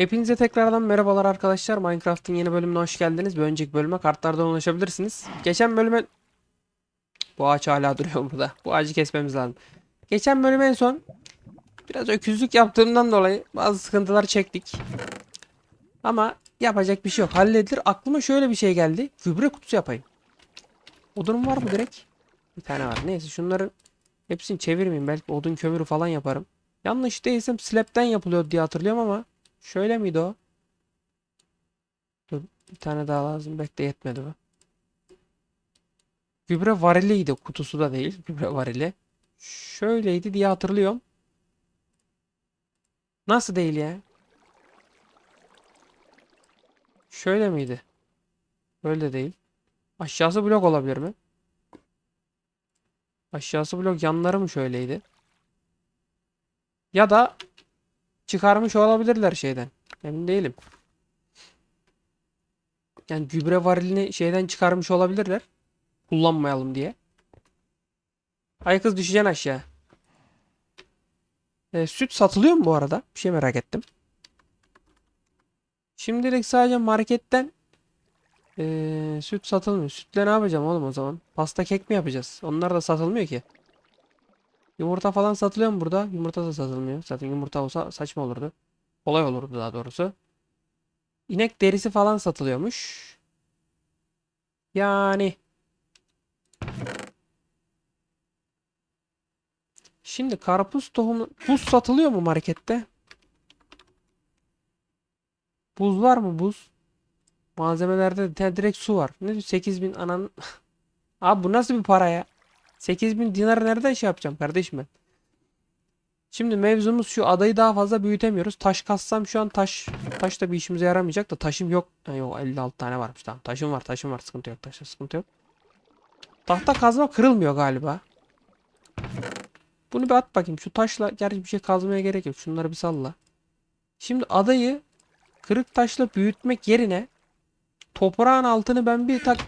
Hepinize tekrardan merhabalar arkadaşlar. Minecraft'ın yeni bölümüne hoş geldiniz. Bir önceki bölüme kartlardan ulaşabilirsiniz. Geçen bölüme... Bu ağaç hala duruyor burada. Bu ağacı kesmemiz lazım. Geçen bölüm en son biraz öküzlük yaptığımdan dolayı bazı sıkıntılar çektik. Ama yapacak bir şey yok. Halledilir. Aklıma şöyle bir şey geldi. Gübre kutusu yapayım. Odunum var mı direkt? Bir tane var. Neyse şunları hepsini çevirmeyeyim. Belki odun kömürü falan yaparım. Yanlış değilsem slab'den yapılıyor diye hatırlıyorum ama Şöyle miydi o? Dur bir tane daha lazım. Bekle yetmedi bu. Gübre variliydi. Kutusu da değil. Gübre varili. Şöyleydi diye hatırlıyorum. Nasıl değil ya? Şöyle miydi? Böyle de değil. Aşağısı blok olabilir mi? Aşağısı blok yanları mı şöyleydi? Ya da çıkarmış olabilirler şeyden. Emin değilim. Yani gübre varilini şeyden çıkarmış olabilirler. Kullanmayalım diye. Ay kız düşeceksin aşağı. E, süt satılıyor mu bu arada? Bir şey merak ettim. Şimdilik sadece marketten e, süt satılmıyor. Sütle ne yapacağım oğlum o zaman? Pasta kek mi yapacağız? Onlar da satılmıyor ki. Yumurta falan satılıyor mu burada? Yumurta da satılmıyor. Zaten yumurta olsa saçma olurdu. Kolay olurdu daha doğrusu. İnek derisi falan satılıyormuş. Yani. Şimdi karpuz tohumu buz satılıyor mu markette? Buz var mı buz? Malzemelerde de direkt su var. Ne diyor 8000 anan. Abi bu nasıl bir para ya? 8000 dinar nereden şey yapacağım kardeşim ben? Şimdi mevzumuz şu adayı daha fazla büyütemiyoruz. Taş kassam şu an taş taş da bir işimize yaramayacak da taşım yok. Ha, yok 56 tane varmış tamam. Taşım var taşım var sıkıntı yok taşta sıkıntı yok. Tahta kazma kırılmıyor galiba. Bunu bir at bakayım. Şu taşla gerçi bir şey kazmaya gerek yok. Şunları bir salla. Şimdi adayı kırık taşla büyütmek yerine toprağın altını ben bir tak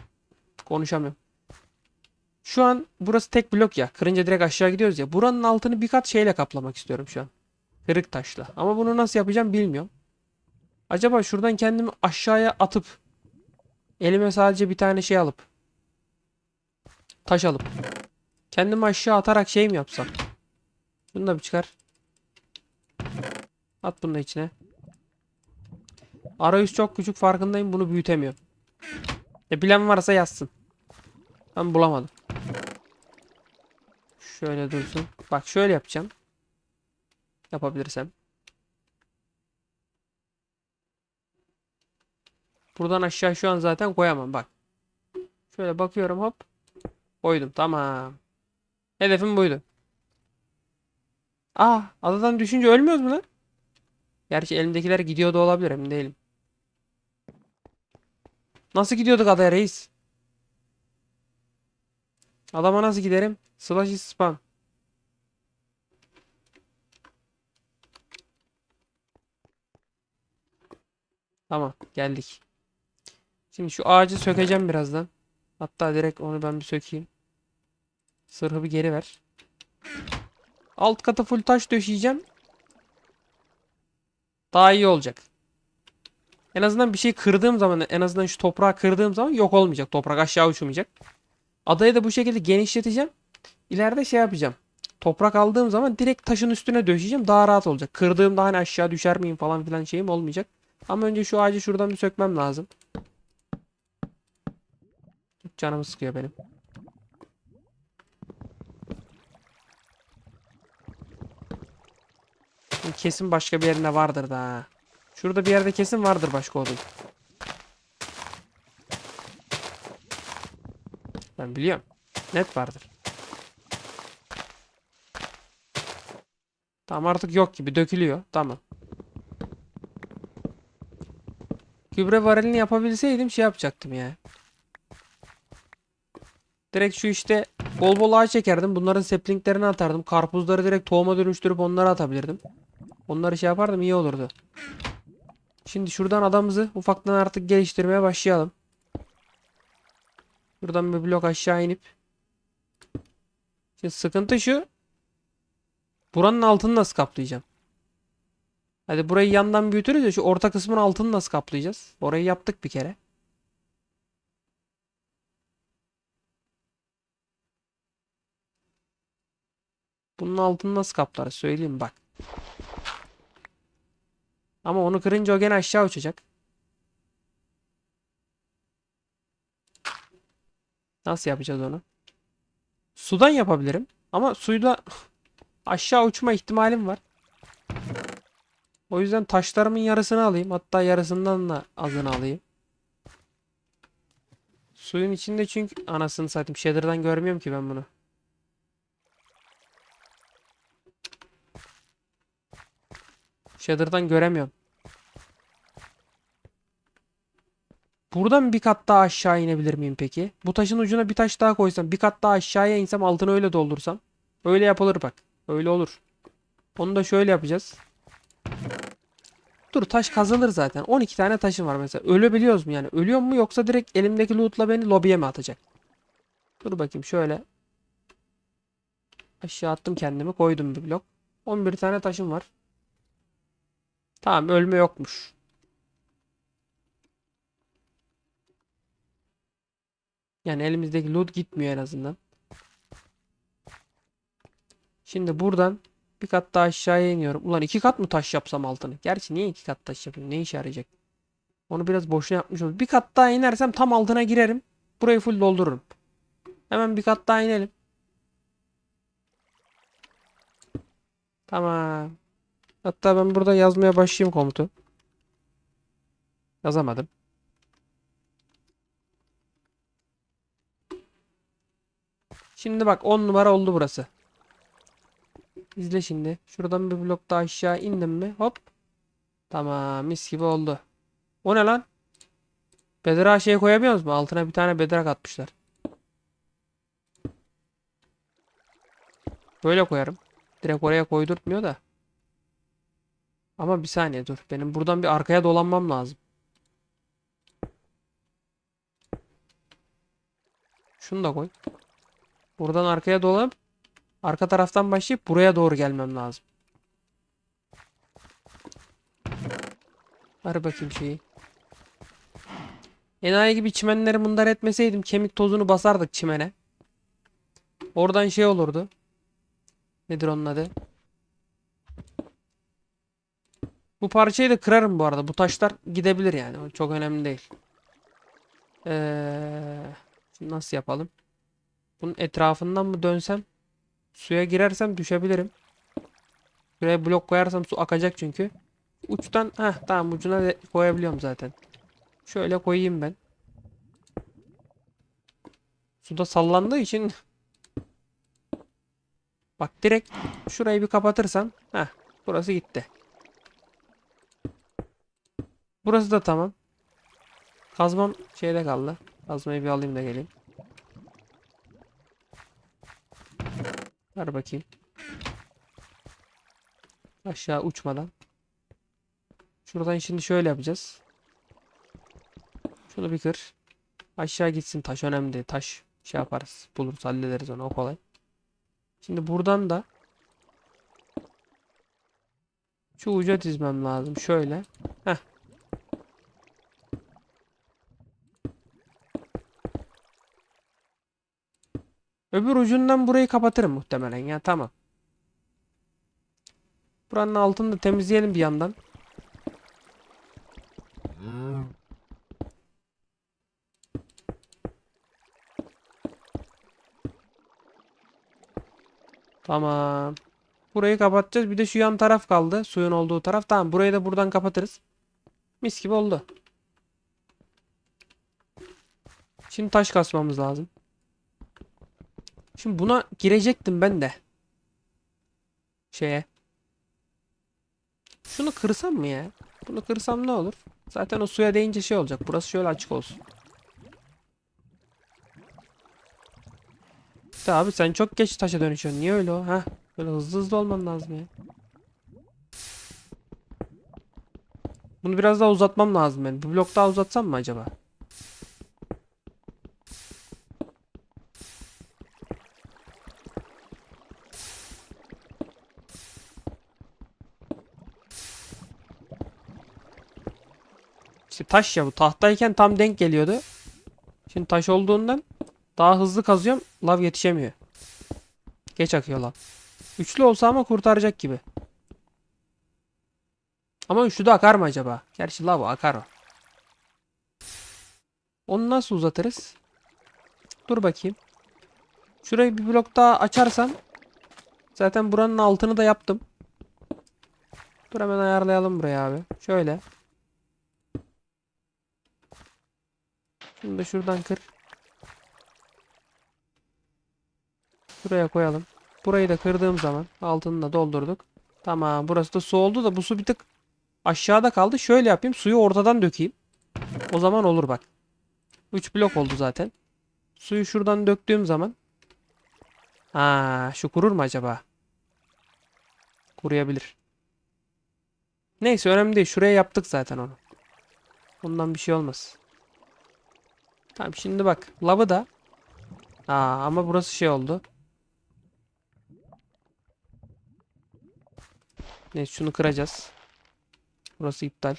konuşamıyorum. Şu an burası tek blok ya. Kırınca direkt aşağı gidiyoruz ya. Buranın altını bir kat şeyle kaplamak istiyorum şu an. Kırık taşla. Ama bunu nasıl yapacağım bilmiyorum. Acaba şuradan kendimi aşağıya atıp elime sadece bir tane şey alıp taş alıp kendimi aşağı atarak şey mi yapsam? Bunu da bir çıkar. At bunu da içine. Arayüz çok küçük farkındayım. Bunu büyütemiyorum. E bilen varsa yazsın. Ben bulamadım. Şöyle dursun. Bak şöyle yapacağım. Yapabilirsem. Buradan aşağı şu an zaten koyamam bak. Şöyle bakıyorum hop. Koydum tamam. Hedefim buydu. Aa adadan düşünce ölmüyoruz mu lan? Gerçi elimdekiler gidiyor da olabilir emin değilim. Nasıl gidiyorduk adaya reis? Adama nasıl giderim? Slash is spam. Tamam geldik. Şimdi şu ağacı sökeceğim birazdan. Hatta direkt onu ben bir sökeyim. Sırhı bir geri ver. Alt kata full taş döşeyeceğim. Daha iyi olacak. En azından bir şey kırdığım zaman en azından şu toprağı kırdığım zaman yok olmayacak. Toprak aşağı uçmayacak. Adayı da bu şekilde genişleteceğim. İleride şey yapacağım. Toprak aldığım zaman direkt taşın üstüne döşeyeceğim. Daha rahat olacak. Kırdığımda hani aşağı düşer miyim falan filan şeyim olmayacak. Ama önce şu ağacı şuradan bir sökmem lazım. Canımı sıkıyor benim. Kesin başka bir yerinde vardır da. Şurada bir yerde kesin vardır başka odun. Ben biliyorum. Net vardır. Tamam artık yok gibi dökülüyor. Tamam. Gübre varilini yapabilseydim şey yapacaktım ya. Direkt şu işte bol bol ağaç çekerdim. Bunların saplinglerini atardım. Karpuzları direkt tohuma dönüştürüp onları atabilirdim. Onları şey yapardım iyi olurdu. Şimdi şuradan adamımızı ufaktan artık geliştirmeye başlayalım. Buradan bir blok aşağı inip. Şimdi sıkıntı şu. Buranın altını nasıl kaplayacağım? Hadi burayı yandan büyütürüz ya şu orta kısmın altını nasıl kaplayacağız? Orayı yaptık bir kere. Bunun altını nasıl kaplarız söyleyeyim bak. Ama onu kırınca o gene aşağı uçacak. Nasıl yapacağız onu? Sudan yapabilirim. Ama suyda aşağı uçma ihtimalim var. O yüzden taşlarımın yarısını alayım. Hatta yarısından da azını alayım. Suyun içinde çünkü anasını satayım. Shader'dan görmüyorum ki ben bunu. Shader'dan göremiyorum. Buradan bir kat daha aşağı inebilir miyim peki? Bu taşın ucuna bir taş daha koysam, bir kat daha aşağıya insem altını öyle doldursam. Öyle yapılır bak. Öyle olur. Onu da şöyle yapacağız. Dur taş kazılır zaten. 12 tane taşım var mesela. Ölebiliyoruz mu yani? Ölüyor mu yoksa direkt elimdeki lootla beni lobiye mi atacak? Dur bakayım şöyle. Aşağı attım kendimi. Koydum bir blok. 11 tane taşım var. Tamam ölme yokmuş. Yani elimizdeki loot gitmiyor en azından. Şimdi buradan bir kat daha aşağıya iniyorum. Ulan iki kat mı taş yapsam altını? Gerçi niye iki kat taş yapayım? Ne işe yarayacak? Onu biraz boşuna yapmış oldum. Bir kat daha inersem tam altına girerim. Burayı full doldururum. Hemen bir kat daha inelim. Tamam. Hatta ben burada yazmaya başlayayım komutu. Yazamadım. Şimdi bak 10 numara oldu burası. İzle şimdi. Şuradan bir blok daha aşağı indim mi? Hop. Tamam mis gibi oldu. O ne lan? Bedra şey koyamıyoruz mu? Altına bir tane bedrak atmışlar. Böyle koyarım. Direkt oraya koydurtmuyor da. Ama bir saniye dur. Benim buradan bir arkaya dolanmam lazım. Şunu da koy. Buradan arkaya dolanıp arka taraftan başlayıp buraya doğru gelmem lazım. Ver bakayım şeyi. Enayi gibi çimenleri mundar etmeseydim kemik tozunu basardık çimene. Oradan şey olurdu. Nedir onun adı? Bu parçayı da kırarım bu arada. Bu taşlar gidebilir yani. Çok önemli değil. Ee, nasıl yapalım? Bunun etrafından mı dönsem? Suya girersem düşebilirim. Buraya blok koyarsam su akacak çünkü. Uçtan ha tamam ucuna koyabiliyorum zaten. Şöyle koyayım ben. Suda sallandığı için Bak direkt şurayı bir kapatırsam ha burası gitti. Burası da tamam. Kazmam şeyde kaldı. Kazmayı bir alayım da geleyim. Ver bakayım. Aşağı uçmadan. Şuradan şimdi şöyle yapacağız. Şunu bir kır. Aşağı gitsin taş önemli. Taş şey yaparız. Buluruz hallederiz onu o kolay. Şimdi buradan da şu uca dizmem lazım. Şöyle. Heh. Öbür ucundan burayı kapatırım muhtemelen ya tamam. Buranın altını da temizleyelim bir yandan. Tamam. Burayı kapatacağız. Bir de şu yan taraf kaldı. Suyun olduğu taraf. Tamam. Burayı da buradan kapatırız. Mis gibi oldu. Şimdi taş kasmamız lazım. Şimdi buna girecektim ben de. Şeye. Şunu kırsam mı ya? Bunu kırsam ne olur? Zaten o suya değince şey olacak. Burası şöyle açık olsun. İşte abi sen çok geç taşa dönüşüyorsun. Niye öyle o? Ha? Böyle hızlı hızlı olman lazım ya. Bunu biraz daha uzatmam lazım ben. Bir blok daha uzatsam mı acaba? Taş ya bu. Tahtayken tam denk geliyordu. Şimdi taş olduğundan daha hızlı kazıyorum. Lav yetişemiyor. Geç akıyor lav. Üçlü olsa ama kurtaracak gibi. Ama üçlü de akar mı acaba? Gerçi lav akar o. Onu nasıl uzatırız? Dur bakayım. Şurayı bir blok daha açarsam zaten buranın altını da yaptım. Dur hemen ayarlayalım buraya abi. Şöyle. Şunu da şuradan kır. Buraya koyalım. Burayı da kırdığım zaman altını da doldurduk. Tamam burası da su oldu da bu su bir tık aşağıda kaldı. Şöyle yapayım suyu ortadan dökeyim. O zaman olur bak. 3 blok oldu zaten. Suyu şuradan döktüğüm zaman. Ha, şu kurur mu acaba? Kuruyabilir. Neyse önemli değil. Şuraya yaptık zaten onu. Ondan bir şey olmaz. Tamam şimdi bak. Lavı da. Aa, ama burası şey oldu. Neyse şunu kıracağız. Burası iptal.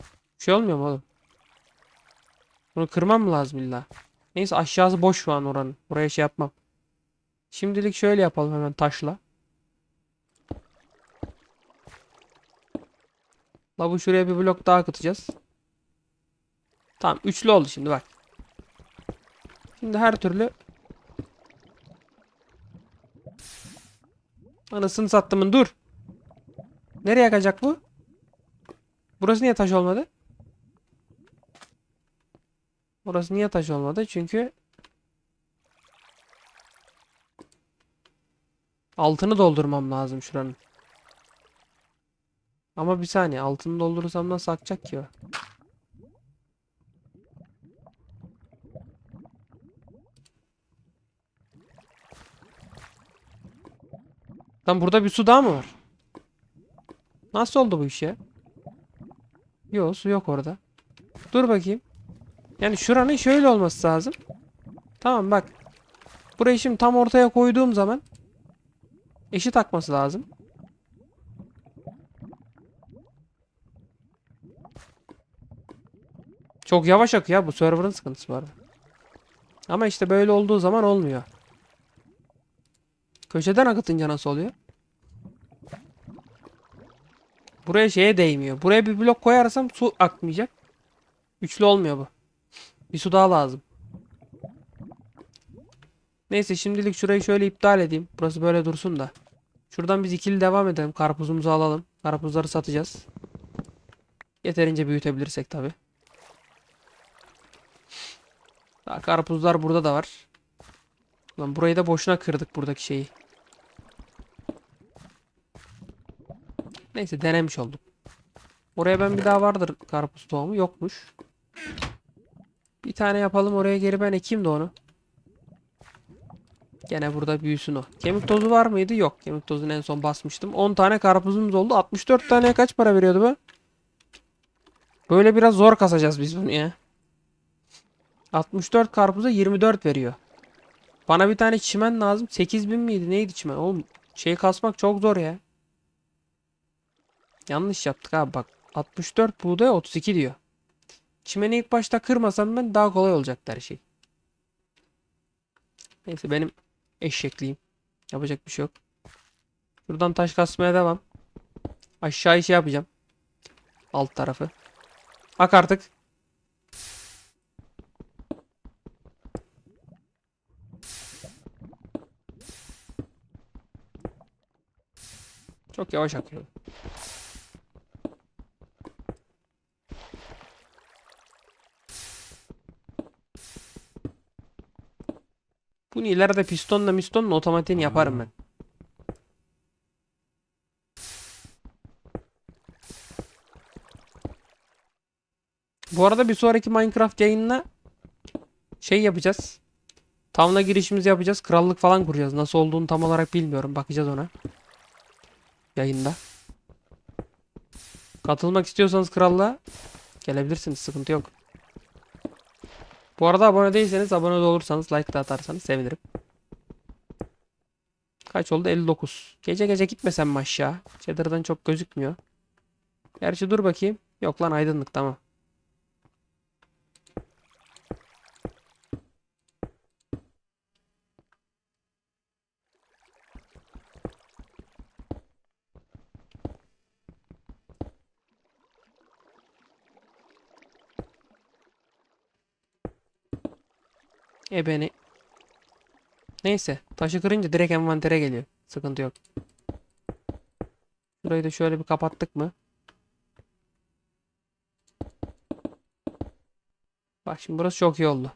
Bir şey olmuyor mu oğlum? Bunu kırmam mı lazım illa? Neyse aşağısı boş şu an oranın. Buraya şey yapmam. Şimdilik şöyle yapalım hemen taşla. Lavı şuraya bir blok daha akıtacağız. Tamam üçlü oldu şimdi bak. Şimdi her türlü Anasını sattımın dur. Nereye akacak bu? Burası niye taş olmadı? Burası niye taş olmadı? Çünkü altını doldurmam lazım şuranın. Ama bir saniye altını doldurursam nasıl akacak ki o? Lan burada bir su daha mı var? Nasıl oldu bu iş ya? Yok su yok orada. Dur bakayım. Yani şuranın şöyle olması lazım. Tamam bak. Burayı şimdi tam ortaya koyduğum zaman eşit akması lazım. Çok yavaş akıyor bu server'ın sıkıntısı var. Ama işte böyle olduğu zaman olmuyor. Köşeden akıtınca nasıl oluyor? Buraya şeye değmiyor. Buraya bir blok koyarsam su akmayacak. Üçlü olmuyor bu. Bir su daha lazım. Neyse şimdilik şurayı şöyle iptal edeyim. Burası böyle dursun da. Şuradan biz ikili devam edelim. Karpuzumuzu alalım. Karpuzları satacağız. Yeterince büyütebilirsek tabi. Karpuzlar burada da var. Lan burayı da boşuna kırdık buradaki şeyi. Neyse denemiş olduk. Oraya ben bir daha vardır karpuz tohumu yokmuş. Bir tane yapalım oraya geri ben ekeyim de onu. Gene burada büyüsün o. Kemik tozu var mıydı? Yok. Kemik tozunu en son basmıştım. 10 tane karpuzumuz oldu. 64 taneye kaç para veriyordu bu? Böyle biraz zor kasacağız biz bunu ya. 64 karpuza 24 veriyor. Bana bir tane çimen lazım. 8000 miydi? Neydi çimen? Oğlum şey kasmak çok zor ya. Yanlış yaptık abi bak. 64 buğday 32 diyor. Çimeni ilk başta kırmasam ben daha kolay olacaktı her şey. Neyse benim eşekliğim. Yapacak bir şey yok. Buradan taş kasmaya devam. Aşağıyı şey yapacağım. Alt tarafı. Ak artık. Çok yavaş akıyor. Bunu ileride pistonla mistonla otomatiğini yaparım ben. Bu arada bir sonraki Minecraft yayınına şey yapacağız. Tamla girişimizi yapacağız. Krallık falan kuracağız. Nasıl olduğunu tam olarak bilmiyorum. Bakacağız ona. Yayında. Katılmak istiyorsanız krallığa gelebilirsiniz. Sıkıntı yok. Bu arada abone değilseniz abone de olursanız like da atarsanız sevinirim. Kaç oldu? 59. Gece gece gitmesem mi aşağı? Cheddar'dan çok gözükmüyor. Gerçi dur bakayım. Yok lan aydınlık tamam. E beni. Neyse. Taşı kırınca direkt envantere geliyor. Sıkıntı yok. Burayı da şöyle bir kapattık mı? Bak şimdi burası çok iyi oldu.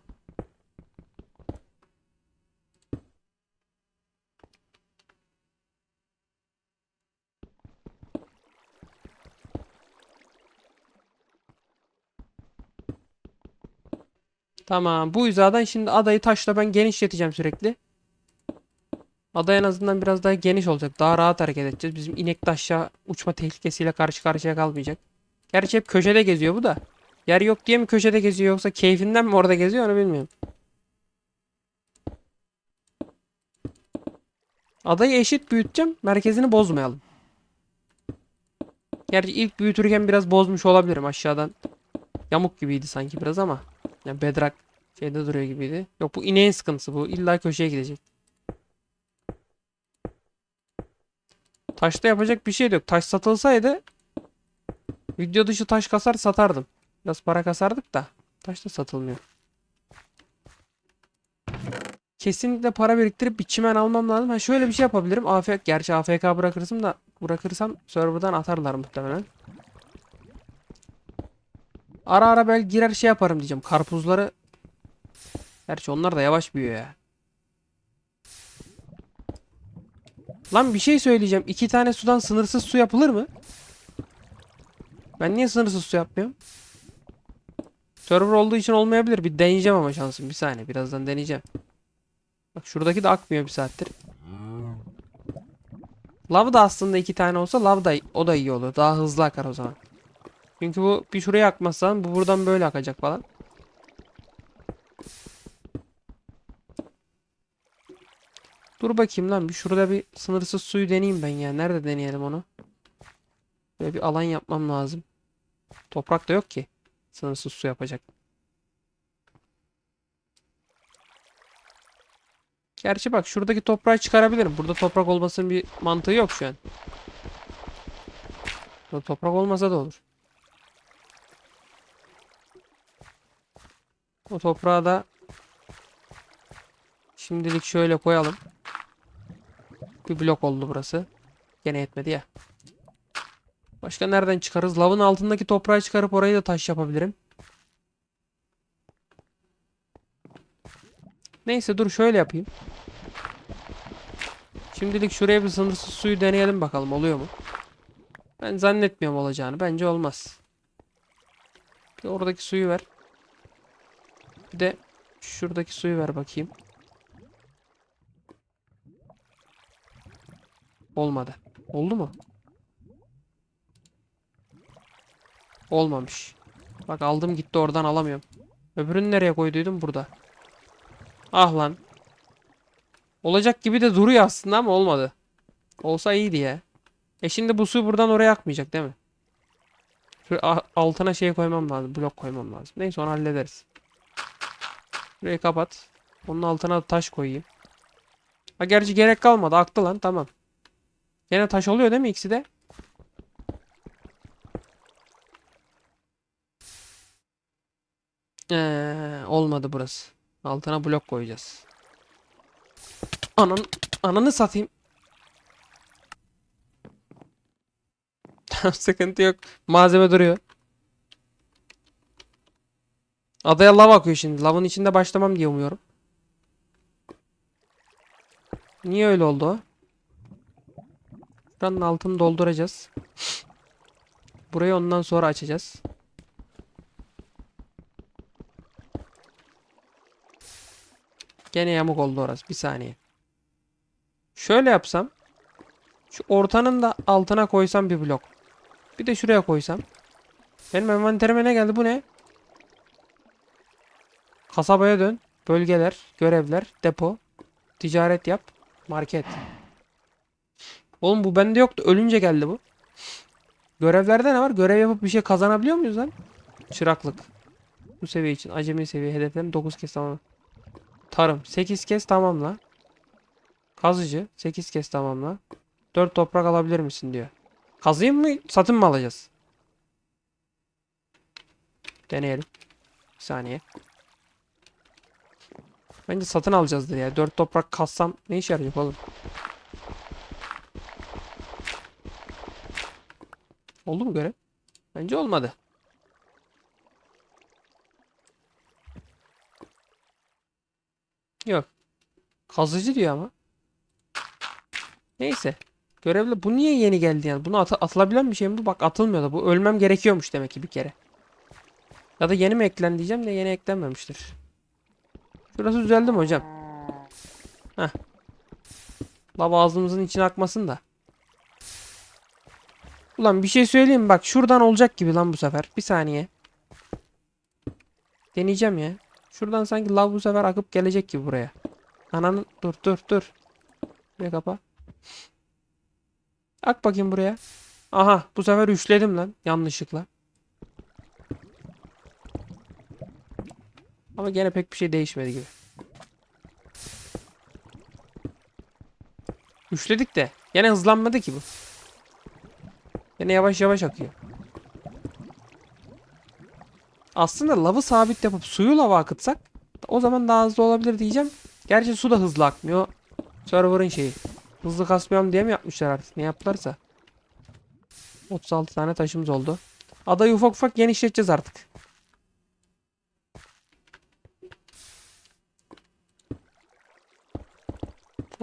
Tamam. Bu hizadan şimdi adayı taşla ben genişleteceğim sürekli. Ada en azından biraz daha geniş olacak. Daha rahat hareket edeceğiz. Bizim inek de uçma tehlikesiyle karşı karşıya kalmayacak. Gerçi hep köşede geziyor bu da. Yer yok diye mi köşede geziyor yoksa keyfinden mi orada geziyor onu bilmiyorum. Adayı eşit büyüteceğim. Merkezini bozmayalım. Gerçi ilk büyütürken biraz bozmuş olabilirim aşağıdan. Yamuk gibiydi sanki biraz ama. Ya bedrak şeyde duruyor gibiydi. Yok bu ineğin sıkıntısı bu. İlla köşeye gidecek. Taşta yapacak bir şey yok. Taş satılsaydı video dışı taş kasar satardım. Biraz para kasardık da taş da satılmıyor. Kesinlikle para biriktirip bir çimen almam lazım. Ha şöyle bir şey yapabilirim. AFK, gerçi AFK bırakırsam da bırakırsam serverdan atarlar muhtemelen. Ara ara belki girer şey yaparım diyeceğim. Karpuzları Gerçi onlar da yavaş büyüyor ya. Lan bir şey söyleyeceğim. İki tane sudan sınırsız su yapılır mı? Ben niye sınırsız su yapmıyorum? Server olduğu için olmayabilir. Bir deneyeceğim ama şansım. Bir saniye. Birazdan deneyeceğim. Bak şuradaki de akmıyor bir saattir. Lav da aslında iki tane olsa lav da o da iyi olur. Daha hızlı akar o zaman. Çünkü bu bir şuraya akmazsan bu buradan böyle akacak falan. Dur bakayım lan bir şurada bir sınırsız suyu deneyeyim ben ya. Nerede deneyelim onu? Böyle bir alan yapmam lazım. Toprak da yok ki. Sınırsız su yapacak. Gerçi bak şuradaki toprağı çıkarabilirim. Burada toprak olmasının bir mantığı yok şu an. Burada toprak olmasa da olur. O toprağı da şimdilik şöyle koyalım. Bir blok oldu burası. Gene yetmedi ya. Başka nereden çıkarız? Lavın altındaki toprağı çıkarıp orayı da taş yapabilirim. Neyse dur şöyle yapayım. Şimdilik şuraya bir sınırsız suyu deneyelim bakalım oluyor mu? Ben zannetmiyorum olacağını. Bence olmaz. Bir oradaki suyu ver. Bir de şuradaki suyu ver bakayım. Olmadı. Oldu mu? Olmamış. Bak aldım gitti oradan alamıyorum. Öbürünü nereye koyduydum? Burada. Ah lan. Olacak gibi de duruyor aslında ama olmadı. Olsa iyiydi ya. E şimdi bu su buradan oraya akmayacak değil mi? Şu altına şey koymam lazım. Blok koymam lazım. Neyse onu hallederiz. Burayı kapat. Onun altına taş koyayım. Ha gerçi gerek kalmadı. Aktı lan tamam. Gene taş oluyor değil mi ikisi de? Ee, olmadı burası. Altına blok koyacağız. Anan, ananı satayım. Sıkıntı yok. Malzeme duruyor. Adaya lav akıyor şimdi. Lavın içinde başlamam diye umuyorum. Niye öyle oldu o? Buranın altını dolduracağız. Burayı ondan sonra açacağız. Gene yamuk oldu orası. Bir saniye. Şöyle yapsam. Şu ortanın da altına koysam bir blok. Bir de şuraya koysam. Benim envanterime ne geldi? Bu ne? Kasabaya dön. Bölgeler, görevler, depo, ticaret yap, market. Oğlum bu bende yoktu. Ölünce geldi bu. Görevlerde ne var? Görev yapıp bir şey kazanabiliyor muyuz lan? Çıraklık. Bu seviye için acemi seviye hedeflerim 9 kez tamam. Tarım 8 kez tamamla. Kazıcı 8 kez tamamla. 4 toprak alabilir misin diyor. Kazıyım mı satın mı alacağız? Deneyelim. Bir saniye. Bence satın alacağızdır ya. 4 toprak kassam ne işe yarayacak oğlum? Oldu mu görev? Bence olmadı. Yok. Kazıcı diyor ama. Neyse. Görevle bu niye yeni geldi yani? Bunu atı- atılabilen bir şey mi bu? Bak atılmıyor da. Bu ölmem gerekiyormuş demek ki bir kere. Ya da yeni mi eklen diyeceğim de yeni eklenmemiştir. Şurası düzeldi mi hocam? Heh. Lava ağzımızın içine akmasın da. Ulan bir şey söyleyeyim? Bak şuradan olacak gibi lan bu sefer. Bir saniye. Deneyeceğim ya. Şuradan sanki lav bu sefer akıp gelecek gibi buraya. Ananın dur dur dur. Buraya kapa. Ak bakayım buraya. Aha bu sefer üçledim lan yanlışlıkla. Ama gene pek bir şey değişmedi gibi. Üçledik de gene hızlanmadı ki bu. Gene yavaş yavaş akıyor. Aslında lavı sabit yapıp suyu lava akıtsak o zaman daha hızlı olabilir diyeceğim. Gerçi su da hızlı akmıyor. Server'ın şeyi. Hızlı kasmayalım diye mi yapmışlar artık? Ne yaptılarsa. 36 tane taşımız oldu. Adayı ufak ufak genişleteceğiz artık.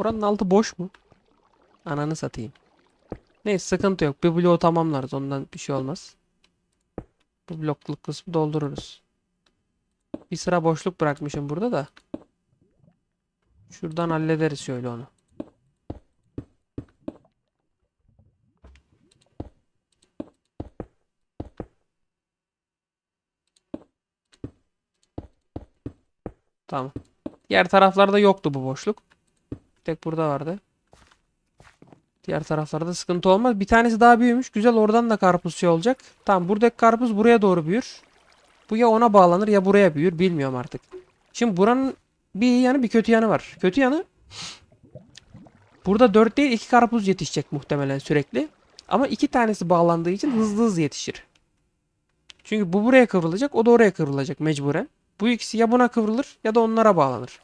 Oranın altı boş mu? Ananı satayım. Neyse sıkıntı yok. Bir bloğu tamamlarız. Ondan bir şey olmaz. Bu blokluk kısmı doldururuz. Bir sıra boşluk bırakmışım burada da. Şuradan hallederiz şöyle onu. Tamam. Diğer taraflarda yoktu bu boşluk. Tek burada vardı. Diğer taraflarda sıkıntı olmaz. Bir tanesi daha büyümüş. Güzel oradan da karpuz şey olacak. Tamam buradaki karpuz buraya doğru büyür. Bu ya ona bağlanır ya buraya büyür. Bilmiyorum artık. Şimdi buranın bir iyi yanı bir kötü yanı var. Kötü yanı burada 4 değil 2 karpuz yetişecek muhtemelen sürekli. Ama iki tanesi bağlandığı için hızlı hızlı yetişir. Çünkü bu buraya kıvrılacak o da oraya kıvrılacak mecburen. Bu ikisi ya buna kıvrılır ya da onlara bağlanır.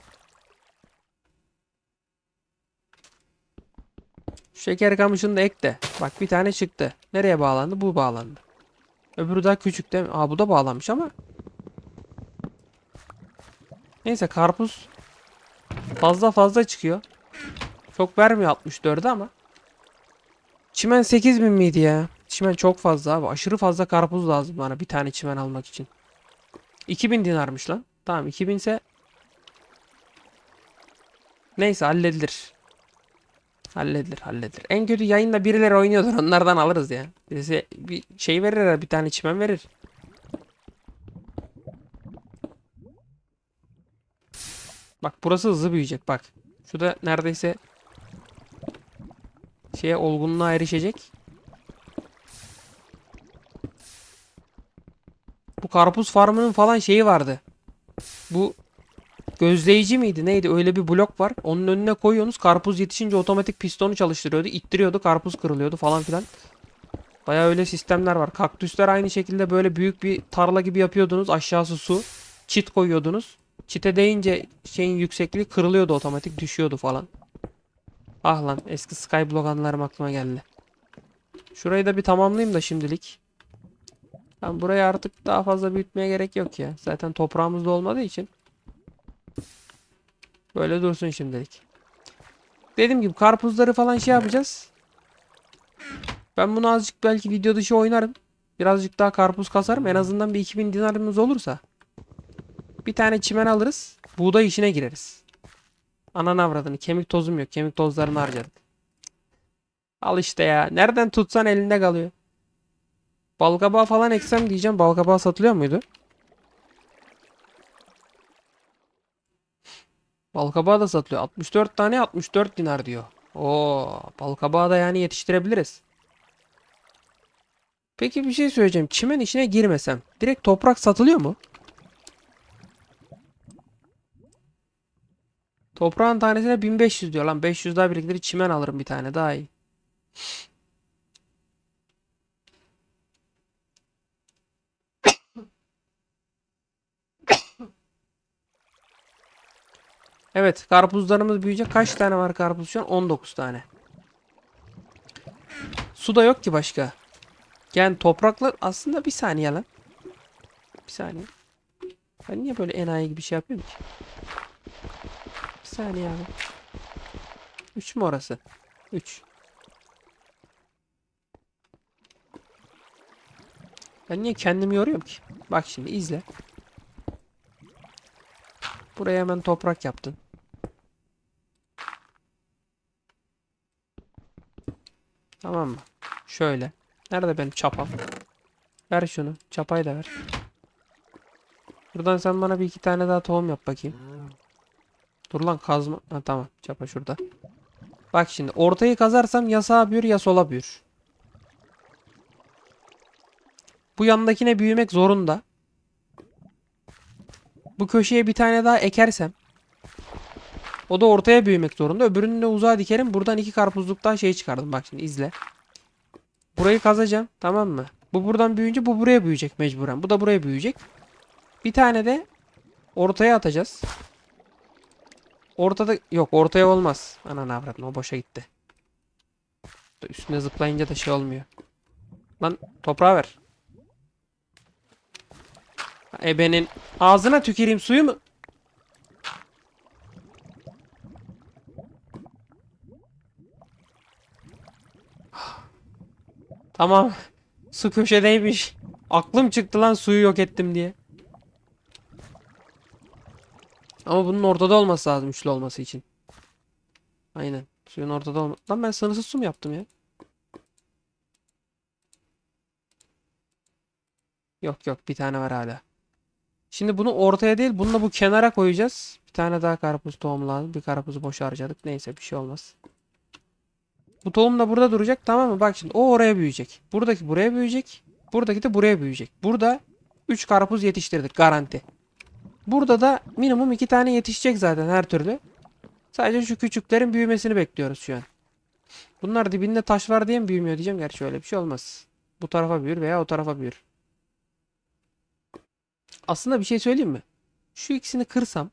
Şeker kamışını da ek de. Bak bir tane çıktı. Nereye bağlandı? Bu bağlandı. Öbürü daha küçük mi? Aa bu da bağlanmış ama. Neyse karpuz fazla fazla çıkıyor. Çok vermiyor 64'e ama. Çimen 8000 miydi ya? Çimen çok fazla abi. Aşırı fazla karpuz lazım bana bir tane çimen almak için. 2000 dinarmış lan. Tamam 2000 ise Neyse halledilir. Halledilir halledilir. En kötü yayında birileri oynuyordur onlardan alırız ya. Birisi bir şey verir bir tane çimen verir. Bak burası hızlı büyüyecek bak. Şurada neredeyse şeye olgunluğa erişecek. Bu karpuz farmının falan şeyi vardı. Bu Gözleyici miydi neydi öyle bir blok var. Onun önüne koyuyorsunuz. Karpuz yetişince otomatik pistonu çalıştırıyordu. ittiriyordu karpuz kırılıyordu falan filan. Baya öyle sistemler var. Kaktüsler aynı şekilde böyle büyük bir tarla gibi yapıyordunuz. Aşağısı su. Çit koyuyordunuz. Çite değince şeyin yüksekliği kırılıyordu otomatik düşüyordu falan. Ah lan eski Skyblock anılarım aklıma geldi. Şurayı da bir tamamlayayım da şimdilik. Ben burayı artık daha fazla büyütmeye gerek yok ya. Zaten toprağımız da olmadığı için. Böyle dursun şimdilik. Dediğim gibi karpuzları falan şey yapacağız. Ben bunu azıcık belki video dışı oynarım. Birazcık daha karpuz kasarım. En azından bir 2000 dinarımız olursa. Bir tane çimen alırız. Buğday işine gireriz. Anan avradını. Kemik tozum yok. Kemik tozlarını harcadık. Al işte ya. Nereden tutsan elinde kalıyor. Balkabağı falan eksem diyeceğim. Balkabağı satılıyor muydu? Balkabağı da satılıyor. 64 tane 64 dinar diyor. Oo, balkabağı da yani yetiştirebiliriz. Peki bir şey söyleyeceğim. Çimen işine girmesem direkt toprak satılıyor mu? Toprağın tanesine 1500 diyor lan. 500 daha biriktirir çimen alırım bir tane daha iyi. Evet, karpuzlarımız büyüyecek. Kaç tane var karpuz şu an? 19 tane. Su da yok ki başka. Yani topraklar aslında bir saniye lan. Bir saniye. Ben niye böyle enayi gibi şey yapıyorum ki? Bir saniye abi. 3 mü orası? 3. Ben niye kendimi yoruyorum ki? Bak şimdi izle. Buraya hemen toprak yaptın. Tamam mı? Şöyle. Nerede benim çapam? Ver şunu. Çapayı da ver. Buradan sen bana bir iki tane daha tohum yap bakayım. Dur lan kazma. Ha, tamam. Çapa şurada. Bak şimdi ortayı kazarsam ya sağa büyür ya sola büyür. Bu yandakine büyümek zorunda. Bu köşeye bir tane daha ekersem o da ortaya büyümek zorunda. Öbürünü de uzağa dikerim. Buradan iki karpuzluktan şey çıkardım. Bak şimdi izle. Burayı kazacağım. Tamam mı? Bu buradan büyüyünce bu buraya büyüyecek mecburen. Bu da buraya büyüyecek. Bir tane de ortaya atacağız. Ortada yok ortaya olmaz. Ananı avradın o boşa gitti. Üstüne zıplayınca da şey olmuyor. Lan toprağı ver. Ebenin ağzına tüküreyim suyu mu? Tamam. Su köşedeymiş. Aklım çıktı lan suyu yok ettim diye. Ama bunun ortada olması lazım üçlü olması için. Aynen. Suyun ortada olma. Lan ben sınırsız su mu yaptım ya? Yok yok bir tane var hala. Şimdi bunu ortaya değil bunu da bu kenara koyacağız. Bir tane daha karpuz tohum lazım. Bir karpuzu boş harcadık. Neyse bir şey olmaz. Bu tohum da burada duracak tamam mı? Bak şimdi o oraya büyüyecek. Buradaki buraya büyüyecek. Buradaki de buraya büyüyecek. Burada 3 karpuz yetiştirdik garanti. Burada da minimum 2 tane yetişecek zaten her türlü. Sadece şu küçüklerin büyümesini bekliyoruz şu an. Bunlar dibinde taş var diye mi büyümüyor diyeceğim. Gerçi öyle bir şey olmaz. Bu tarafa büyür veya o tarafa büyür. Aslında bir şey söyleyeyim mi? Şu ikisini kırsam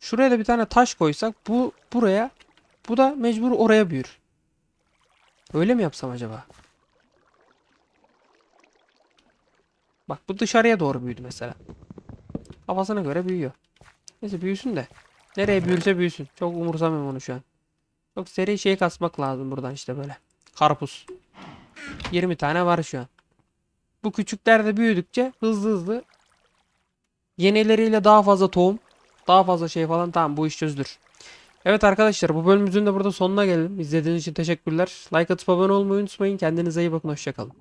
şuraya da bir tane taş koysak bu buraya bu da mecbur oraya büyür. Öyle mi yapsam acaba? Bak bu dışarıya doğru büyüdü mesela. Kafasına göre büyüyor. Neyse büyüsün de. Nereye büyürse büyüsün. Çok umursamıyorum onu şu an. Çok seri şey kasmak lazım buradan işte böyle. Karpuz. 20 tane var şu an. Bu küçükler de büyüdükçe hızlı hızlı yenileriyle daha fazla tohum, daha fazla şey falan tamam bu iş çözülür. Evet arkadaşlar bu bölümümüzün de burada sonuna gelelim. İzlediğiniz için teşekkürler. Like atıp abone olmayı unutmayın. Kendinize iyi bakın. Hoşçakalın.